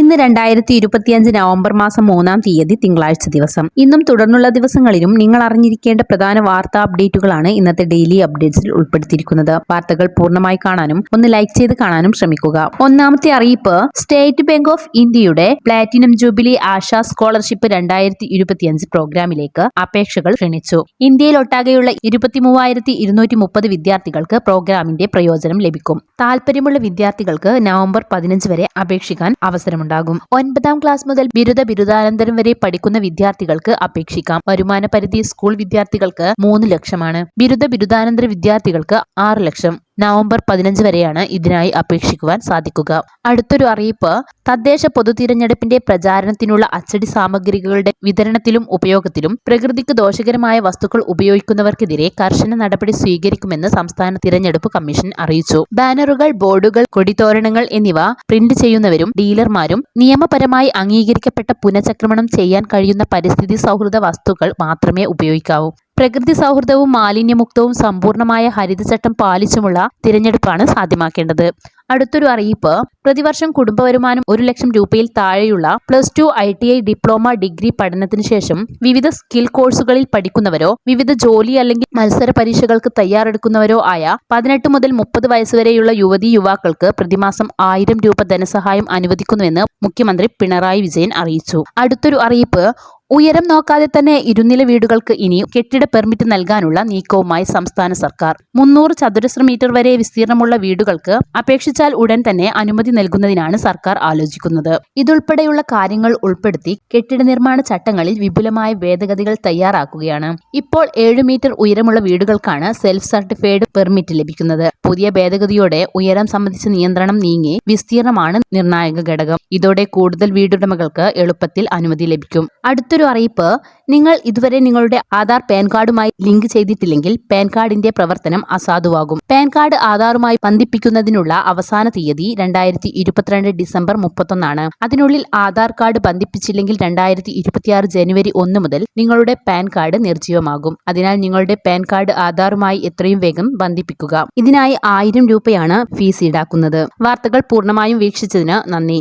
ഇന്ന് രണ്ടായിരത്തി ഇരുപത്തിയഞ്ച് നവംബർ മാസം മൂന്നാം തീയതി തിങ്കളാഴ്ച ദിവസം. ഇന്നും തുടർന്നുള്ള ദിവസങ്ങളിലും നിങ്ങൾ അറിഞ്ഞിരിക്കേണ്ട പ്രധാന വാർത്താ അപ്ഡേറ്റുകളാണ് ഇന്നത്തെ ഡെയിലി അപ്ഡേറ്റ്സിൽ ഉൾപ്പെടുത്തിയിരിക്കുന്നത്. വാർത്തകൾ പൂർണമായി കാണാനും ഒന്ന് ലൈക്ക് ചെയ്ത് കാണാനും ശ്രമിക്കുക. ഒന്നാമത്തെ അറിയിപ്പ് സ്റ്റേറ്റ് ബാങ്ക് ഓഫ് ഇന്ത്യയുടെ പ്ലാറ്റിനം ജൂബിലി ആശാ സ്കോളർഷിപ്പ് രണ്ടായിരത്തി ഇരുപത്തിയഞ്ച് പ്രോഗ്രാമിലേക്ക് അപേക്ഷകൾ ക്ഷണിച്ചു. ഇന്ത്യയിലൊട്ടാകെയുള്ള ഇരുപത്തി മൂവായിരത്തി ഇരുന്നൂറ്റി മുപ്പത് വിദ്യാർത്ഥികൾക്ക് പ്രോഗ്രാമിന്റെ പ്രയോജനം ലഭിക്കും. താൽപര്യമുള്ള വിദ്യാർത്ഥികൾക്ക് നവംബർ പതിനഞ്ച് വരെ അപേക്ഷിക്കാൻ അവസരമുണ്ടാകും ഒൻപതാം ക്ലാസ് മുതൽ ബിരുദ ബിരുദാനന്തരം വരെ പഠിക്കുന്ന വിദ്യാർത്ഥികൾക്ക് അപേക്ഷിക്കാം. വരുമാന പരിധി സ്കൂൾ വിദ്യാർത്ഥികൾക്ക് മൂന്ന് ലക്ഷമാണ്. ബിരുദ ബിരുദാനന്തര വിദ്യാർത്ഥികൾക്ക് ആറ് ലക്ഷം. നവംബർ പതിനഞ്ച് വരെയാണ് ഇതിനായി അപേക്ഷിക്കുവാൻ സാധിക്കുക. അടുത്തൊരു അറിയിപ്പ് തദ്ദേശ പൊതു തിരഞ്ഞെടുപ്പിന്റെ പ്രചാരണത്തിനുള്ള അച്ചടി സാമഗ്രികളുടെ വിതരണത്തിലും ഉപയോഗത്തിലും പ്രകൃതിക്ക് ദോഷകരമായ വസ്തുക്കൾ ഉപയോഗിക്കുന്നവർക്കെതിരെ കർശന നടപടി സ്വീകരിക്കുമെന്ന് സംസ്ഥാന തിരഞ്ഞെടുപ്പ് കമ്മീഷൻ അറിയിച്ചു. ബാനറുകൾ ബോർഡുകൾ കൊടിതോരണങ്ങൾ എന്നിവ പ്രിന്റ് ചെയ്യുന്നവരും ഡീലർമാരും നിയമപരമായി അംഗീകരിക്കപ്പെട്ട പുനഃചക്രമണം ചെയ്യാൻ കഴിയുന്ന പരിസ്ഥിതി സൗഹൃദ വസ്തുക്കൾ മാത്രമേ ഉപയോഗിക്കാവൂ. പ്രകൃതി സൗഹൃദവും മാലിന്യമുക്തവും സമ്പൂർണമായ ഹരിതചട്ടം പാലിച്ചുമുള്ള തിരഞ്ഞെടുപ്പാണ് സാധ്യമാക്കേണ്ടത്. അടുത്തൊരു അറിയിപ്പ്. പ്രതിവർഷം കുടുംബ വരുമാനം ഒരു ലക്ഷം രൂപയിൽ താഴെയുള്ള plus two I T I diploma degree പഠനത്തിന് ശേഷം വിവിധ സ്കിൽ കോഴ്സുകളിൽ പഠിക്കുന്നവരോ വിവിധ ജോലി അല്ലെങ്കിൽ മത്സര പരീക്ഷകൾക്ക് തയ്യാറെടുക്കുന്നവരോ ആയ പതിനെട്ട് മുതൽ മുപ്പത് വയസ്സുവരെയുള്ള യുവതി യുവാക്കൾക്ക് പ്രതിമാസം ആയിരം രൂപ ധനസഹായം അനുവദിക്കുന്നുവെന്ന് മുഖ്യമന്ത്രി പിണറായി വിജയൻ അറിയിച്ചു. അടുത്തൊരു അറിയിപ്പ്. ഉയരം നോക്കാതെ തന്നെ ഇരുനില വീടുകൾക്ക് ഇനി കെട്ടിട പെർമിറ്റ് നൽകാനുള്ള നീക്കവുമായി സംസ്ഥാന സർക്കാർ. മുന്നൂറ് ചതുരശ്ര മീറ്റർ വരെ വിസ്തീർണമുള്ള വീടുകൾക്ക് അപേക്ഷിച്ചാൽ ഉടൻ തന്നെ അനുമതി നൽകുന്നതിനാണ് സർക്കാർ ആലോചിക്കുന്നത്. ഇതുൾപ്പെടെയുള്ള കാര്യങ്ങൾ ഉൾപ്പെടുത്തി കെട്ടിട നിർമ്മാണ ചട്ടങ്ങളിൽ വിപുലമായ ഭേദഗതികൾ തയ്യാറാക്കുകയാണ്. ഇപ്പോൾ ഏഴ് മീറ്റർ ഉയരമുള്ള വീടുകൾക്കാണ് സെൽഫ് സർട്ടിഫൈഡ് പെർമിറ്റ് ലഭിക്കുന്നത്. പുതിയ ഭേദഗതിയോടെ ഉയരം സംബന്ധിച്ച നിയന്ത്രണം നീങ്ങി വിസ്തീർണമാണ് നിർണായക ഘടകം. ഇതോടെ കൂടുതൽ വീടുടമകൾക്ക് എളുപ്പത്തിൽ അനുമതി ലഭിക്കും. അടുത്തൊരു അറിയിപ്പ് നിങ്ങൾ ഇതുവരെ നിങ്ങളുടെ ആധാർ പാൻ കാർഡുമായി ലിങ്ക് ചെയ്തിട്ടില്ലെങ്കിൽ പാൻ കാർഡിന്റെ പ്രവർത്തനം അസാധുവാകും. പാൻ കാർഡ് ആധാറുമായി ബന്ധിപ്പിക്കുന്നതിനുള്ള അവസാന തീയതി രണ്ടായിരത്തി ഇരുപത്തിരണ്ട് ഡിസംബർ മുപ്പത്തൊന്നാണ്. അതിനുള്ളിൽ ആധാർ കാർഡ് ബന്ധിപ്പിച്ചില്ലെങ്കിൽ രണ്ടായിരത്തി ഇരുപത്തിയാറ് ജനുവരി ഒന്ന് മുതൽ നിങ്ങളുടെ പാൻ കാർഡ് നിർജീവമാകും. അതിനാൽ നിങ്ങളുടെ പാൻ കാർഡ് ആധാറുമായി എത്രയും വേഗം ബന്ധിപ്പിക്കുക. ഇതിനായി ആയിരം രൂപയാണ് ഫീസ് ഈടാക്കുന്നത്. വാർത്തകൾ പൂർണമായും വീക്ഷിച്ചതിന് നന്ദി.